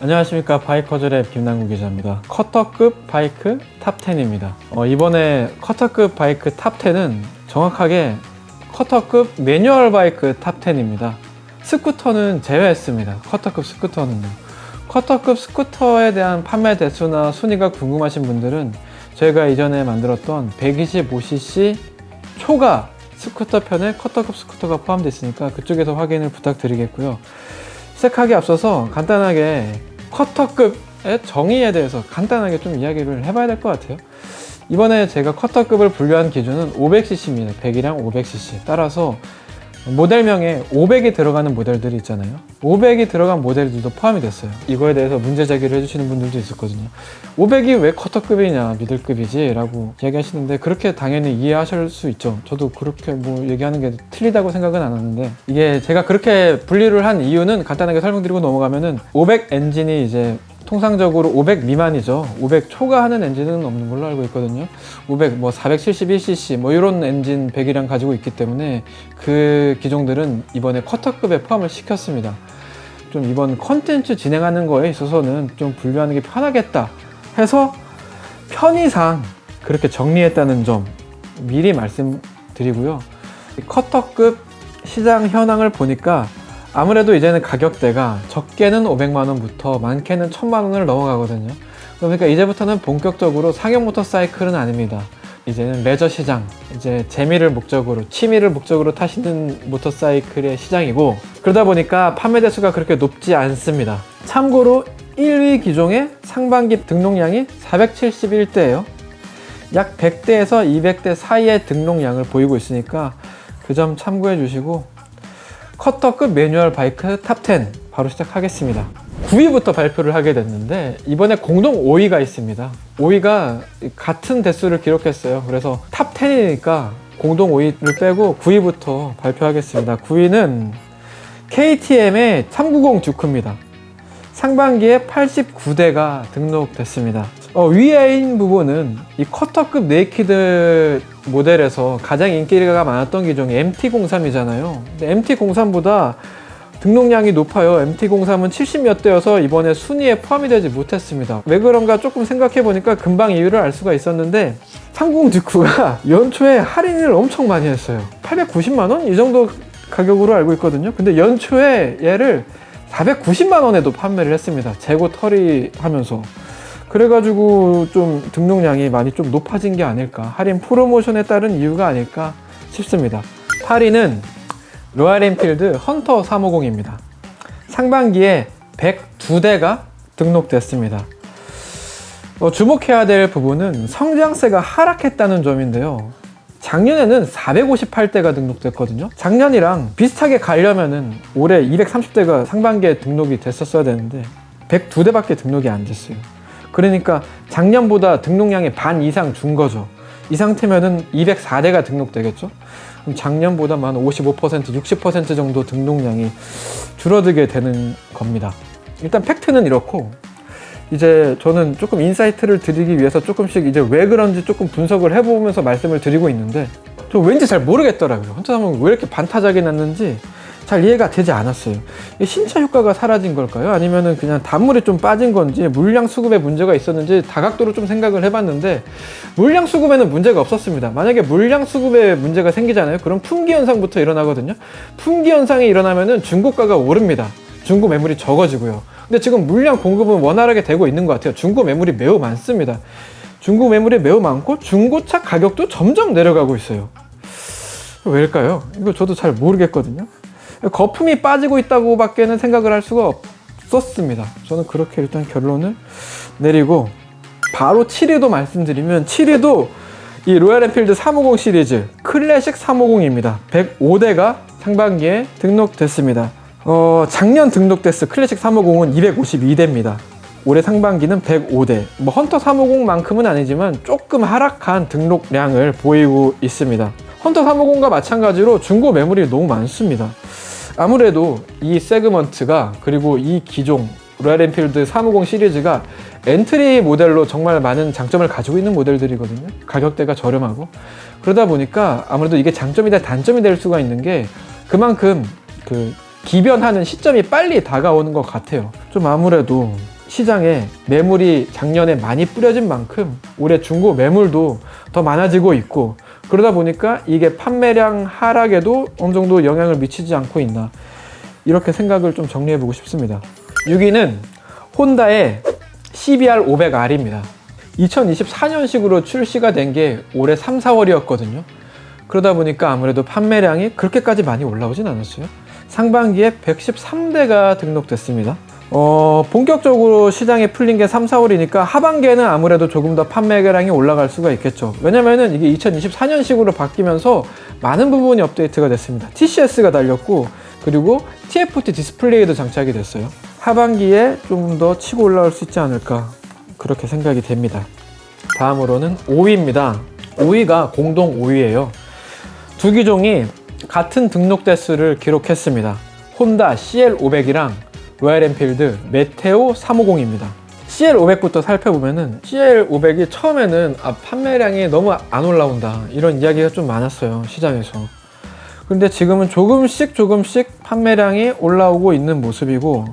안녕하십니까 바이커즈의 김남구 기자입니다. 커터급 바이크 탑10입니다. 어, 이번에 커터급 바이크 탑10은 정확하게 커터급 매뉴얼 바이크 탑10입니다. 스쿠터는 제외했습니다. 커터급 스쿠터는요. 커터급 스쿠터에 대한 판매 대수나 순위가 궁금하신 분들은 저희가 이전에 만들었던 125cc 초가 스쿠터 편에 커터급 스쿠터가 포함되어 있으니까 그쪽에서 확인을 부탁드리겠고요. 시작하기 앞서서 간단하게 커터급의 정의에 대해서 간단하게 좀 이야기를 해봐야 될 것 같아요. 이번에 제가 커터급을 분류한 기준은 500cc입니다. 100이랑 500cc. 따라서 모델명에 500이 들어가는 모델들이 있잖아요. 500이 들어간 모델들도 포함이 됐어요. 이거에 대해서 문제 제기를 해주시는 분들도 있었거든요. 500이 왜 커터급이냐, 미들급이지? 라고 이야기하시는데, 그렇게 당연히 이해하실 수 있죠. 저도 그렇게 뭐 얘기하는 게 틀리다고 생각은 안 하는데, 이게 제가 그렇게 분류를 한 이유는 간단하게 설명드리고 넘어가면은, 500 엔진이 이제 통상적으로 500 미만이죠. 500 초과하는 엔진은 없는 걸로 알고 있거든요. 500, 뭐 471cc 뭐 이런 엔진 배기량 가지고 있기 때문에 그 기종들은 이번에 쿼터급에 포함을 시켰습니다. 좀 이번 컨텐츠 진행하는 거에 있어서는 좀 분류하는 게 편하겠다 해서 편의상 그렇게 정리했다는 점 미리 말씀드리고요. 커터급 시장 현황을 보니까 아무래도 이제는 가격대가 적게는 500만 원부터 많게는 1000만 원을 넘어가거든요. 그러니까 이제부터는 본격적으로 상용 모터사이클은 아닙니다. 이제는 레저 시장, 이제 재미를 목적으로, 취미를 목적으로 타시는 모터사이클의 시장이고, 그러다 보니까 판매 대수가 그렇게 높지 않습니다. 참고로 1위 기종의 상반기 등록량이 471대예요. 약 100대에서 200대 사이의 등록량을 보이고 있으니까 그 점 참고해 주시고, 커터급 매뉴얼 바이크 탑10 바로 시작하겠습니다. 9위부터 발표를 하게 됐는데 이번에 공동 5위가 있습니다. 5위가 같은 대수를 기록했어요. 그래서 탑10이니까 공동 5위를 빼고 9위부터 발표하겠습니다. 9위는 KTM의 390 듀크입니다. 상반기에 89대가 등록됐습니다. 어, 위에인 부분은 이 커터급 네이키드 모델에서 가장 인기가 많았던 기종이 MT03이잖아요. 근데 MT03보다 등록량이 높아요. MT03은 70몇 대여서 이번에 순위에 포함이 되지 못했습니다. 왜 그런가 조금 생각해 보니까 금방 이유를 알 수가 있었는데 30 듀크가 연초에 할인을 엄청 많이 했어요. 890만 원? 이 정도 가격으로 알고 있거든요. 근데 연초에 얘를 490만 원에도 판매를 했습니다. 재고 털이 하면서. 그래가지고 좀 등록량이 많이 좀 높아진 게 아닐까. 할인 프로모션에 따른 이유가 아닐까 싶습니다. 8위는 로얄 엔필드 헌터 350입니다. 상반기에 102대가 등록됐습니다. 어, 주목해야 될 부분은 성장세가 하락했다는 점인데요. 작년에는 458대가 등록됐거든요. 작년이랑 비슷하게 가려면은 올해 230대가 상반기에 등록이 됐었어야 되는데 102대밖에 등록이 안 됐어요. 그러니까 작년보다 등록량의 반 이상 준 거죠. 이 상태면은 204대가 등록되겠죠? 그럼 작년보다 한 55%, 60% 정도 등록량이 줄어들게 되는 겁니다. 일단 팩트는 이렇고, 이제 저는 조금 인사이트를 드리기 위해서 조금씩 이제 왜 그런지 조금 분석을 해보면서 말씀을 드리고 있는데, 저 왠지 잘 모르겠더라고요. 혼자 하면 왜 이렇게 반타작이 났는지 잘 이해가 되지 않았어요. 신차 효과가 사라진 걸까요? 아니면은 그냥 단물이 좀 빠진 건지 물량 수급에 문제가 있었는지 다각도로 좀 생각을 해봤는데 물량 수급에는 문제가 없었습니다. 만약에 물량 수급에 문제가 생기잖아요. 그럼 품귀 현상부터 일어나거든요. 품귀 현상이 일어나면은 중고가가 오릅니다. 중고 매물이 적어지고요. 근데 지금 물량 공급은 원활하게 되고 있는 것 같아요. 중고 매물이 매우 많습니다. 중고 매물이 매우 많고 중고차 가격도 점점 내려가고 있어요. 왜일까요? 이거 저도 잘 모르겠거든요. 거품이 빠지고 있다고 밖에는 생각을 할 수가 없었습니다. 저는 그렇게 일단 결론을 내리고 바로 7위도 말씀드리면 7위도 이 로얄 엔필드 350 시리즈 클래식 350입니다. 105대가 상반기에 등록됐습니다. 어, 작년 등록됐을 클래식 350은 252대입니다. 올해 상반기는 105대. 뭐 헌터 350만큼은 아니지만 조금 하락한 등록량을 보이고 있습니다. 헌터 350과 마찬가지로 중고 매물이 너무 많습니다. 아무래도 이 세그먼트가 그리고 이 기종 로얄 엔필드 350 시리즈가 엔트리 모델로 정말 많은 장점을 가지고 있는 모델들이거든요. 가격대가 저렴하고 그러다 보니까 아무래도 이게 장점이다 단점이 될 수가 있는 게 그만큼 그 기변하는 시점이 빨리 다가오는 것 같아요. 좀 아무래도 시장에 매물이 작년에 많이 뿌려진 만큼 올해 중고 매물도 더 많아지고 있고 그러다 보니까 이게 판매량 하락에도 어느 정도 영향을 미치지 않고 있나 이렇게 생각을 좀 정리해 보고 싶습니다. 6위는 혼다의 CBR 500R입니다. 2024년식으로 출시가 된 게 올해 3, 4월이었거든요. 그러다 보니까 아무래도 판매량이 그렇게까지 많이 올라오진 않았어요. 상반기에 113대가 등록됐습니다. 어, 본격적으로 시장에 풀린 게 3, 4월이니까 하반기에는 아무래도 조금 더 판매량이 올라갈 수가 있겠죠. 왜냐면은 이게 2024년식으로 바뀌면서 많은 부분이 업데이트가 됐습니다. TCS가 달렸고, 그리고 TFT 디스플레이도 장착이 됐어요. 하반기에 좀더 치고 올라올 수 있지 않을까. 그렇게 생각이 됩니다. 다음으로는 5위입니다. 5위가 공동 5위예요. 두 기종이 같은 등록 대수를 기록했습니다. 혼다 CL500이랑 로얄 엔필드 메테오 350입니다. CL500부터 살펴보면은 CL500이 처음에는 아, 판매량이 너무 안 올라온다 이런 이야기가 좀 많았어요 시장에서. 근데 지금은 조금씩 조금씩 판매량이 올라오고 있는 모습이고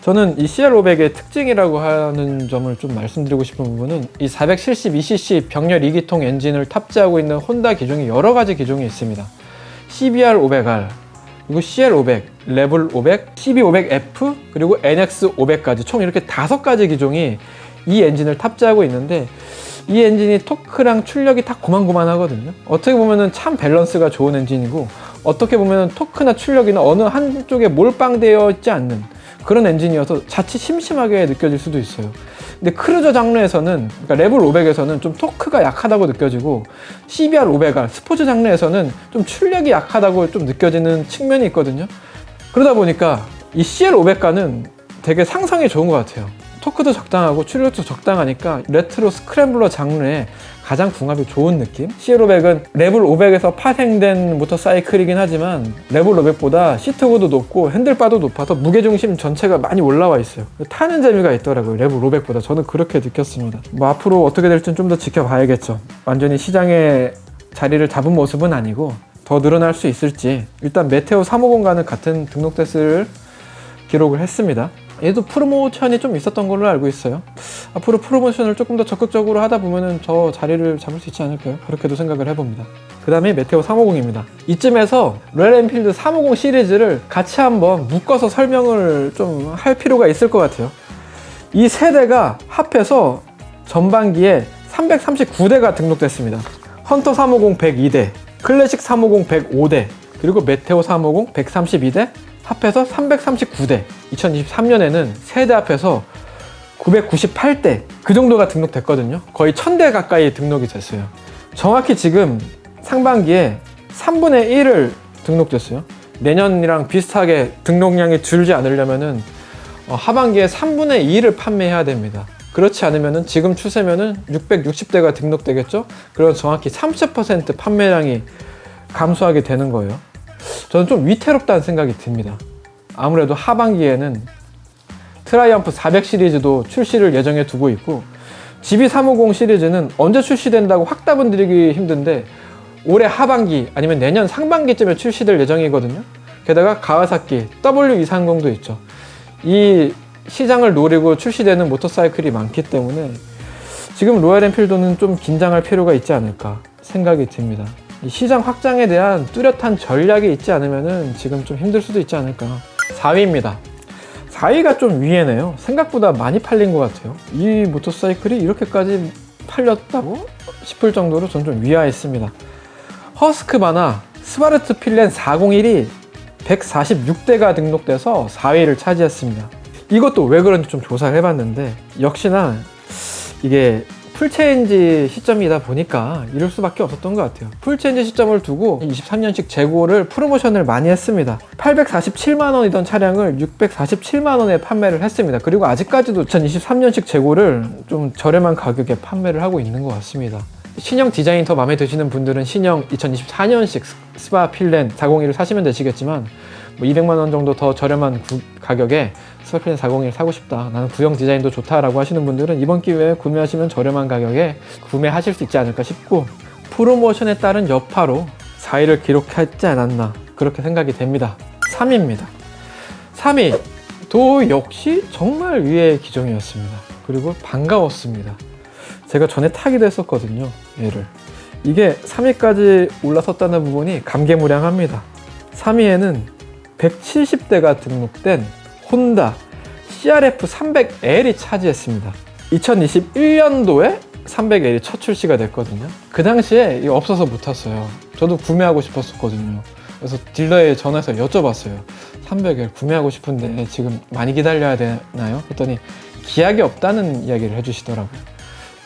저는 이 CL500의 특징이라고 하는 점을 좀 말씀드리고 싶은 부분은 이 472cc 병렬 2기통 엔진을 탑재하고 있는 혼다 기종이 여러 가지 기종이 있습니다. CBR500R, 그리고 CL500, 레벨 500, CB500F, 그리고 NX500까지 총 이렇게 다섯 가지 기종이 이 엔진을 탑재하고 있는데 이 엔진이 토크랑 출력이 다 고만고만하거든요. 어떻게 보면은 참 밸런스가 좋은 엔진이고 어떻게 보면은 토크나 출력이나 어느 한쪽에 몰빵되어 있지 않는 그런 엔진이어서 자칫 심심하게 느껴질 수도 있어요. 근데 크루저 장르에서는 그러니까 레벨 500에서는 좀 토크가 약하다고 느껴지고 CBR 500R 스포츠 장르에서는 좀 출력이 약하다고 좀 느껴지는 측면이 있거든요. 그러다 보니까 이 CL 500과는 되게 상상이 좋은 것 같아요. 토크도 적당하고 출력도 적당하니까 레트로 스크램블러 장르에 가장 궁합이 좋은 느낌? CL500은 레벨 500에서 파생된 모터사이클이긴 하지만 레벨 500보다 시트고도 높고 핸들바도 높아서 무게중심 전체가 많이 올라와 있어요. 타는 재미가 있더라고요. 레벨 500보다. 저는 그렇게 느꼈습니다. 뭐 앞으로 어떻게 될지는 좀 더 지켜봐야겠죠. 완전히 시장에 자리를 잡은 모습은 아니고 더 늘어날 수 있을지 일단 메테오 350과는 같은 등록 대수를 기록을 했습니다. 얘도 프로모션이 좀 있었던 걸로 알고 있어요. 앞으로 프로모션을 조금 더 적극적으로 하다 보면은 저 자리를 잡을 수 있지 않을까요? 그렇게도 생각을 해봅니다. 그 다음에 메테오 350입니다. 이쯤에서 엔필드 350 시리즈를 같이 한번 묶어서 설명을 좀 할 필요가 있을 것 같아요. 이 세대가 합해서 전반기에 339대가 등록됐습니다. 헌터 350 102대, 클래식 350 105대, 그리고 메테오 350 132대, 합해서 339대. 2023년에는 세대 합해서 998대 그 정도가 등록됐거든요. 거의 1000대 가까이 등록이 됐어요. 정확히 지금 상반기에 3분의 1을 등록됐어요. 내년이랑 비슷하게 등록량이 줄지 않으려면은 어, 하반기에 3분의 2를 판매해야 됩니다. 그렇지 않으면은 지금 추세면은 660대가 등록되겠죠? 그럼 정확히 30% 판매량이 감소하게 되는 거예요. 저는 좀 위태롭다는 생각이 듭니다. 아무래도 하반기에는 트라이언프 400 시리즈도 출시를 예정해 두고 있고 GB350 시리즈는 언제 출시된다고 확답은 드리기 힘든데 올해 하반기 아니면 내년 상반기쯤에 출시될 예정이거든요. 게다가 가와사키 W230도 있죠. 이 시장을 노리고 출시되는 모터사이클이 많기 때문에 지금 로얄 엔필드는 좀 긴장할 필요가 있지 않을까 생각이 듭니다. 이 시장 확장에 대한 뚜렷한 전략이 있지 않으면 지금 좀 힘들 수도 있지 않을까. 4위입니다. 4위가 좀 위에네요. 생각보다 많이 팔린 것 같아요. 이 모터사이클이 이렇게까지 팔렸다고 싶을 정도로 전 좀 위화했습니다. 허스크바나 스바르트 필렌 401이 146대가 등록돼서 4위를 차지했습니다. 이것도 왜 그런지 좀 조사를 해봤는데 역시나 이게 풀체인지 시점이다 보니까 이럴 수밖에 없었던 것 같아요. 풀체인지 시점을 두고 23년식 재고를 프로모션을 많이 했습니다. 847만 원이던 차량을 647만 원에 판매를 했습니다. 그리고 아직까지도 2023년식 재고를 좀 저렴한 가격에 판매를 하고 있는 것 같습니다. 신형 디자인 더 마음에 드시는 분들은 신형 2024년식 스바 필렌 401을 사시면 되시겠지만 뭐 200만 원 정도 더 저렴한 구- 가격에 스파필렌 401 사고 싶다. 나는 구형 디자인도 좋다라고 하시는 분들은 이번 기회에 구매하시면 저렴한 가격에 구매하실 수 있지 않을까 싶고 프로모션에 따른 여파로 4위를 기록했지 않았나 그렇게 생각이 됩니다. 3위입니다. 3위 도 역시 정말 위의 기종이었습니다. 그리고 반가웠습니다. 제가 전에 타기도 했었거든요. 얘를. 이게 3위까지 올라섰다는 부분이 감개무량합니다. 3위에는 170대가 등록된 혼다 CRF 300L이 차지했습니다. 2021년도에 300L이 첫 출시가 됐거든요. 그 당시에 이거 없어서 못 탔어요. 저도 구매하고 싶었었거든요. 그래서 딜러에 전화해서 여쭤봤어요. 300L 구매하고 싶은데 지금 많이 기다려야 되나요? 했더니 기약이 없다는 이야기를 해주시더라고요.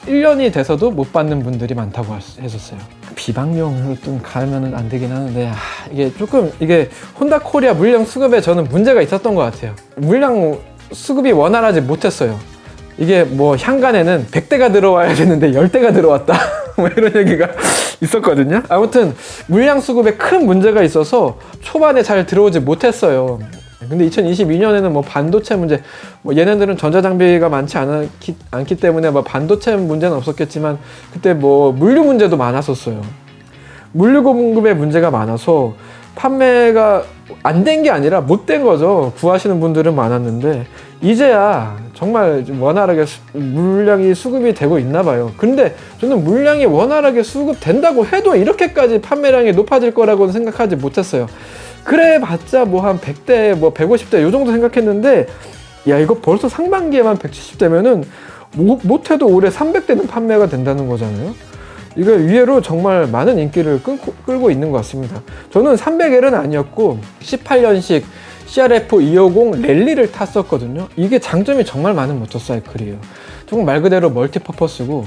1년이 돼서도 못 받는 분들이 많다고 했었어요. 비방용으로 좀 가면은 안 되긴 하는데 아, 이게 조금 이게 혼다 코리아 물량 수급에 저는 문제가 있었던 것 같아요. 물량 수급이 원활하지 못했어요. 이게 뭐 향간에는 100대가 들어와야 되는데 10대가 들어왔다. 뭐 이런 얘기가 있었거든요. 아무튼 물량 수급에 큰 문제가 있어서 초반에 잘 들어오지 못했어요. 근데 2022년에는 뭐 반도체 문제, 뭐 얘네들은 전자장비가 많지 않기, 않기 때문에 뭐 반도체 문제는 없었겠지만 그때 뭐 물류 문제도 많았었어요. 물류 공급에 문제가 많아서 판매가 안 된 게 아니라 못 된 거죠. 구하시는 분들은 많았는데 이제야 정말 좀 원활하게 수- 물량이 수급이 되고 있나 봐요. 근데 저는 물량이 원활하게 수급된다고 해도 이렇게까지 판매량이 높아질 거라고는 생각하지 못했어요. 그래 봤자 뭐 한 100대 뭐 150대 요 정도 생각했는데 야 이거 벌써 상반기에만 170대면은 못해도 올해 300대는 판매가 된다는 거잖아요. 이거 의외로 정말 많은 인기를 끌고, 끌고 있는 것 같습니다. 저는 300L은 아니었고 18년식 CRF 250 랠리를 탔었거든요. 이게 장점이 정말 많은 모터사이클이에요. 정말 말 그대로 멀티퍼퍼스고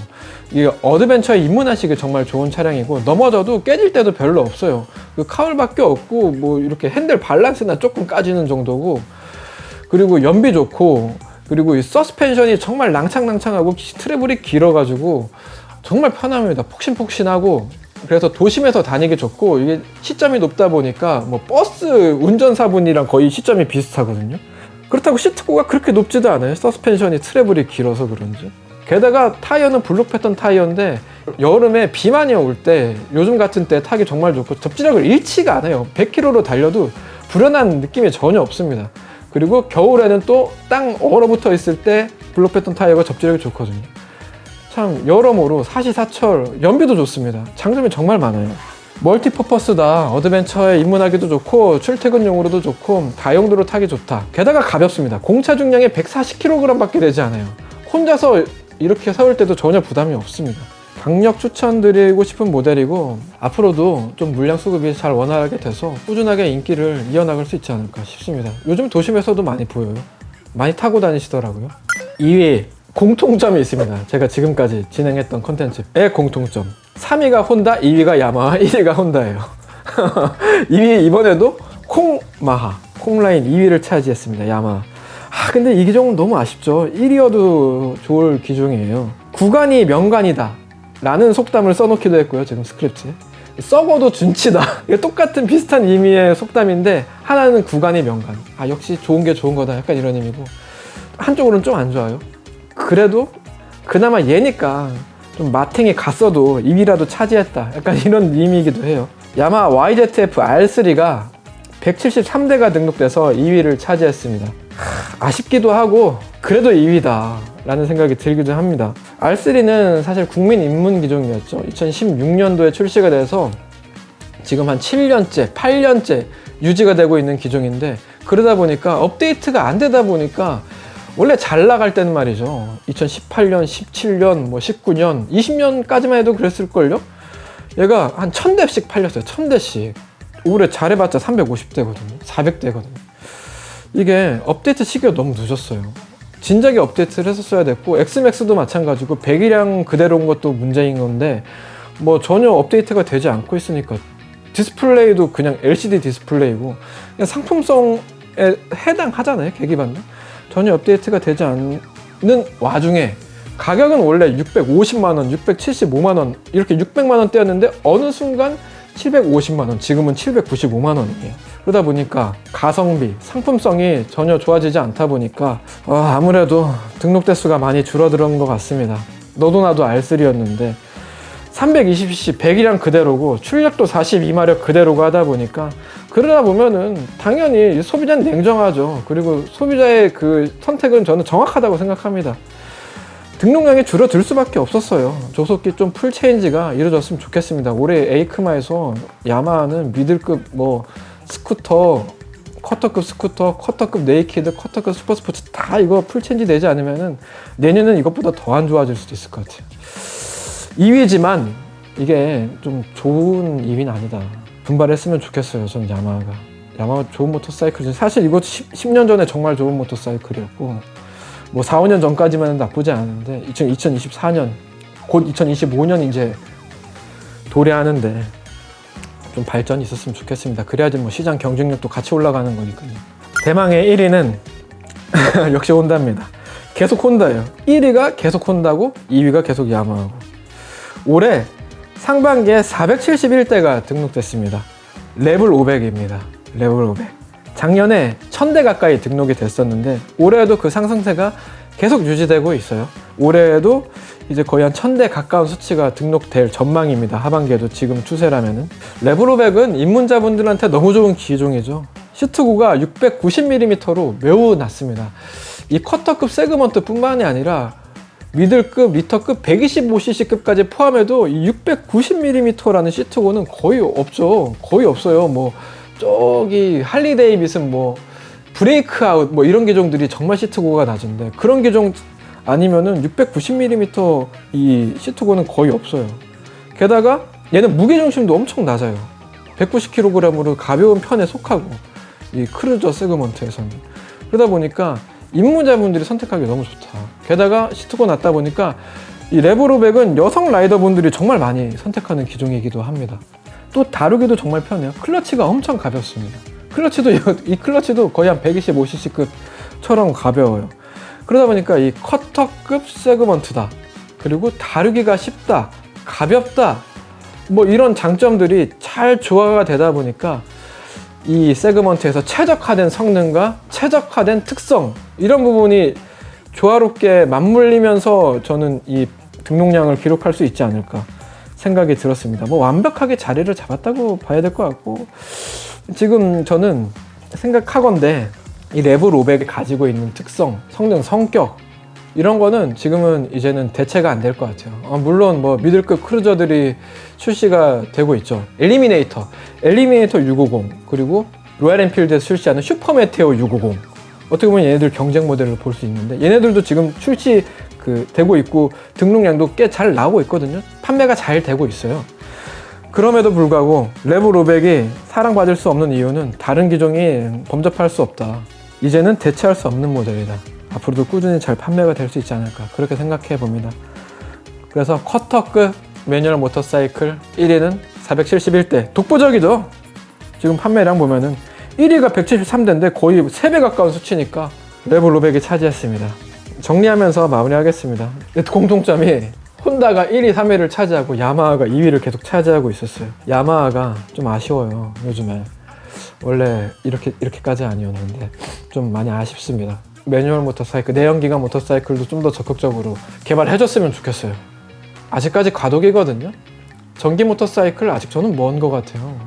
이 어드벤처에 입문하시기 정말 좋은 차량이고 넘어져도 깨질 때도 별로 없어요. 그 카울밖에 없고 뭐 이렇게 핸들 밸런스나 조금 까지는 정도고 그리고 연비 좋고 그리고 이 서스펜션이 정말 낭창낭창하고 트래블이 길어가지고 정말 편합니다. 폭신폭신하고 그래서 도심에서 다니기 좋고 이게 시점이 높다 보니까 뭐 버스 운전사분이랑 거의 시점이 비슷하거든요. 그렇다고 시트고가 그렇게 높지도 않아요. 서스펜션이 트래블이 길어서 그런지. 게다가 타이어는 블록 패턴 타이어인데 여름에 비 많이 올 때 요즘 같은 때 타기 정말 좋고 접지력을 잃지가 않아요. 100km로 달려도 불안한 느낌이 전혀 없습니다. 그리고 겨울에는 또 땅 얼어붙어 있을 때 블록 패턴 타이어가 접지력이 좋거든요. 참 여러모로 사시사철 연비도 좋습니다. 장점이 정말 많아요. 멀티퍼퍼스다. 어드벤처에 입문하기도 좋고 출퇴근용으로도 좋고 다용도로 타기 좋다. 게다가 가볍습니다. 공차 중량이 140kg밖에 되지 않아요. 혼자서 이렇게 세울 때도 전혀 부담이 없습니다. 강력 추천드리고 싶은 모델이고 앞으로도 좀 물량 수급이 잘 원활하게 돼서 꾸준하게 인기를 이어나갈 수 있지 않을까 싶습니다. 요즘 도심에서도 많이 보여요. 많이 타고 다니시더라고요. 2위 공통점이 있습니다. 제가 지금까지 진행했던 컨텐츠의 공통점. 3위가 혼다, 2위가 야마하, 1위가 혼다예요. 2위 이번에도 콩마하, 콩라인 2위를 차지했습니다. 야마하. 아 근데 이 기종은 너무 아쉽죠. 1위여도 좋을 기종이에요. 구간이 명간이다. 라는 속담을 써놓기도 했고요. 지금 스크립트에. 썩어도 준치다. 똑같은 비슷한 의미의 속담인데 하나는 구간이 명간. 아 역시 좋은 게 좋은 거다. 약간 이런 의미고 한쪽으로는 좀 안 좋아요. 그래도 그나마 얘니까 좀 마탱이 갔어도 2위라도 차지했다. 약간 이런 의미이기도 해요. 야마 YZF R3가 173대가 등록돼서 2위를 차지했습니다. 하, 아쉽기도 하고 그래도 2위다 라는 생각이 들기도 합니다. R3는 사실 국민 입문 기종이었죠. 2016년도에 출시가 돼서 지금 한 7년째, 8년째 유지가 되고 있는 기종인데 그러다 보니까 업데이트가 안 되다 보니까 원래 잘 나갈 때는 말이죠. 2018년, 17년, 뭐 19년, 20년까지만 해도 그랬을걸요? 얘가 한 1000대씩 팔렸어요. 1000대씩. 올해 잘해봤자 350대거든요. 400대거든요. 이게 업데이트 시기가 너무 늦었어요. 진작에 업데이트를 했었어야 됐고, 엑스맥스도 마찬가지고, 배기량 그대로 온 것도 문제인 건데, 뭐 전혀 업데이트가 되지 않고 있으니까, 디스플레이도 그냥 LCD 디스플레이고, 그냥 상품성에 해당하잖아요, 계기판도. 전혀 업데이트가 되지 않는 와중에, 가격은 원래 650만원, 675만원, 이렇게 600만원대였는데, 어느 순간 750만원, 지금은 795만원이에요. 그러다 보니까 가성비, 상품성이 전혀 좋아지지 않다 보니까 어, 아무래도 등록 대수가 많이 줄어드는 것 같습니다. 너도 나도 R3였는데 320cc 100이랑 그대로고 출력도 42마력 그대로고 하다 보니까 그러다 보면은 당연히 소비자는 냉정하죠. 그리고 소비자의 그 선택은 저는 정확하다고 생각합니다. 등록량이 줄어들 수밖에 없었어요. 조속히 좀 풀 체인지가 이루어졌으면 좋겠습니다. 올해 에이크마에서 야마하는 미들급 뭐 스쿠터, 쿼터급 스쿠터, 쿼터급 네이키드, 쿼터급 슈퍼스포츠 다 이거 풀 체인지 되지 않으면은 내년은 이것보다 더 안 좋아질 수도 있을 것 같아요. 2위지만 이게 좀 좋은 2위는 아니다. 분발했으면 좋겠어요. 전 야마하가. 야마하 좋은 모터사이클. 사실 이거 10, 년 전에 정말 좋은 모터사이클이었고 뭐 4, 5년 전까지만 나쁘지 않은데 2024년 곧 2025년 이제 도래하는데 좀 발전이 있었으면 좋겠습니다. 그래야지 뭐 시장 경쟁력도 같이 올라가는 거니까요. 대망의 1위는 역시 혼다입니다. 계속 혼다예요. 1위가 계속 혼다고 2위가 계속 야마하고 올해 상반기에 471대가 등록됐습니다. 레벨 500입니다. 레벨 500. 작년에 1000대 가까이 등록이 됐었는데 올해에도 그 상승세가 계속 유지되고 있어요. 올해에도 이제 거의 한 1000대 가까운 수치가 등록될 전망입니다. 하반기에도 지금 추세라면은. 레벨 500은 입문자분들한테 너무 좋은 기종이죠. 시트고가 690mm로 매우 낮습니다. 이 쿼터급 세그먼트 뿐만이 아니라 미들급, 리터급, 125cc급까지 포함해도 690mm라는 시트고는 거의 없죠. 거의 없어요. 뭐 저기 할리 데이비슨 뭐 브레이크 아웃 뭐 이런 기종들이 정말 시트고가 낮은데 그런 기종 아니면은 690mm 이 시트고는 거의 없어요. 게다가 얘는 무게 중심도 엄청 낮아요. 190kg으로 가벼운 편에 속하고 이 크루저 세그먼트에서는 그러다 보니까 입문자분들이 선택하기 너무 좋다. 게다가 시트고 낮다 보니까 이 레브로백은 여성 라이더분들이 정말 많이 선택하는 기종이기도 합니다. 또 다루기도 정말 편해요. 클러치가 엄청 가볍습니다. 클러치도 이 클러치도 거의 한 125cc급처럼 가벼워요. 그러다 보니까 이 커터급 세그먼트다. 그리고 다루기가 쉽다. 가볍다. 뭐 이런 장점들이 잘 조화가 되다 보니까 이 세그먼트에서 최적화된 성능과 최적화된 특성 이런 부분이 조화롭게 맞물리면서 저는 이 등록량을 기록할 수 있지 않을까 생각이 들었습니다. 뭐 완벽하게 자리를 잡았다고 봐야 될 것 같고 지금 저는 생각하건데 이 레벨 500이 가지고 있는 특성, 성능, 성격 이런 거는 지금은 이제는 대체가 안 될 것 같아요. 어, 물론 뭐 미들급 크루저들이 출시가 되고 있죠. 엘리미네이터, 엘리미네이터 650 그리고 로얄 엔필드에서 출시하는 슈퍼 메테오 650 어떻게 보면 얘네들 경쟁 모델을 볼 수 있는데 얘네들도 지금 출시 그 되고 있고 등록량도 꽤 잘 나오고 있거든요. 판매가 잘 되고 있어요. 그럼에도 불구하고 레벨 500이 사랑받을 수 없는 이유는 다른 기종이 범접할 수 없다. 이제는 대체할 수 없는 모델이다. 앞으로도 꾸준히 잘 판매가 될 수 있지 않을까 그렇게 생각해 봅니다. 그래서 쿼터급 매뉴얼 모터사이클 1위는 471대 독보적이죠. 지금 판매량 보면은 1위가 173대인데 거의 3배 가까운 수치니까 레벨 500이 차지했습니다. 정리하면서 마무리하겠습니다. 공통점이 혼다가 1위, 3위를 차지하고 야마하가 2위를 계속 차지하고 있었어요. 야마하가 좀 아쉬워요. 요즘에 원래 이렇게 이렇게까지 아니었는데 좀 많이 아쉽습니다. 매뉴얼 모터사이클, 내연기관 모터사이클도 좀 더 적극적으로 개발해줬으면 좋겠어요. 아직까지 과도기거든요. 전기 모터사이클 아직 저는 먼 것 같아요.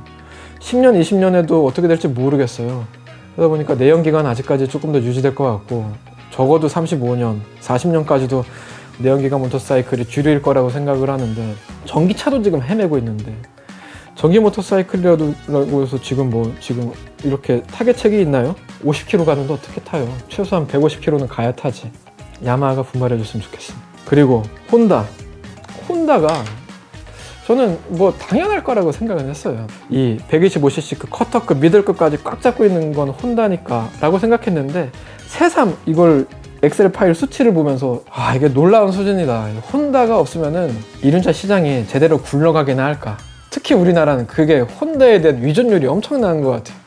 10년, 20년에도 어떻게 될지 모르겠어요. 그러다 보니까 내연기관 아직까지 조금 더 유지될 것 같고 적어도 35년, 40년까지도 내연기관 모터사이클이 주류일 거라고 생각을 하는데 전기차도 지금 헤매고 있는데 전기 모터사이클이라고 해서 지금 뭐 지금 이렇게 타겟책이 있나요? 50km 가는데 어떻게 타요? 최소한 150km는 가야 타지. 야마하가 분발해 줬으면 좋겠습니다. 그리고 혼다. 혼다가 저는 뭐 당연할 거라고 생각은 했어요. 이 125cc 그 커터급 미들급까지 꽉 잡고 있는 건 혼다니까 라고 생각했는데 새삼 이걸 엑셀 파일 수치를 보면서 아 이게 놀라운 수준이다. 혼다가 없으면은 이륜차 시장이 제대로 굴러가기나 할까. 특히 우리나라는 그게 혼다에 대한 위전율이 엄청난 것 같아요.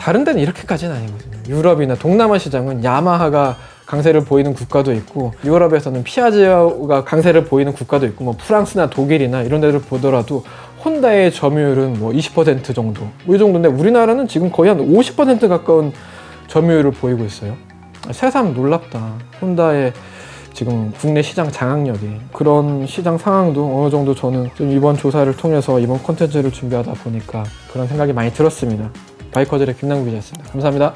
다른 데는 이렇게까지는 아니거든요. 유럽이나 동남아 시장은 야마하가 강세를 보이는 국가도 있고 유럽에서는 피아제오가 강세를 보이는 국가도 있고 뭐 프랑스나 독일이나 이런 데를 보더라도 혼다의 점유율은 뭐 20% 정도 뭐 이 정도인데 우리나라는 지금 거의 한 50% 가까운 점유율을 보이고 있어요. 새삼 놀랍다. 혼다의 지금 국내 시장 장악력이 그런 시장 상황도 어느 정도 저는 이번 조사를 통해서 이번 콘텐츠를 준비하다 보니까 그런 생각이 많이 들었습니다. 바이커들의 김남국이었습니다. 감사합니다.